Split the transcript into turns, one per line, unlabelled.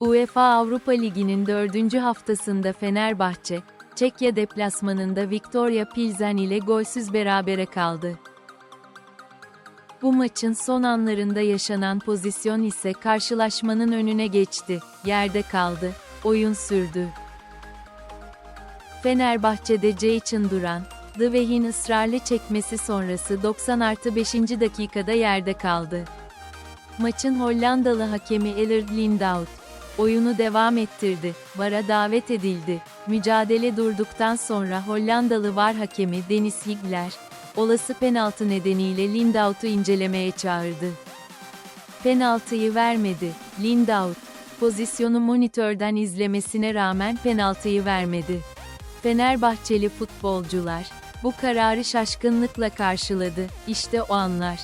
UEFA Avrupa Ligi'nin dördüncü haftasında Fenerbahçe, Çekya deplasmanında Viktoria Pilsen ile golsüz berabere kaldı. Bu maçın son anlarında yaşanan pozisyon ise karşılaşmanın önüne geçti, yerde kaldı, oyun sürdü. Fenerbahçe'de Ceyçin Duran, Dwayne'in ısrarlı çekmesi sonrası 90 artı 5. dakikada yerde kaldı. Maçın Hollandalı hakemi Ellard Lindout, oyunu devam ettirdi, VAR'a davet edildi. Mücadele durduktan sonra Hollandalı VAR hakemi Dennis Higler, olası penaltı nedeniyle Lindout'u incelemeye çağırdı. Penaltıyı vermedi. Lindout, pozisyonu monitörden izlemesine rağmen penaltıyı vermedi. Fenerbahçeli futbolcular, bu kararı şaşkınlıkla karşıladı, işte o anlar.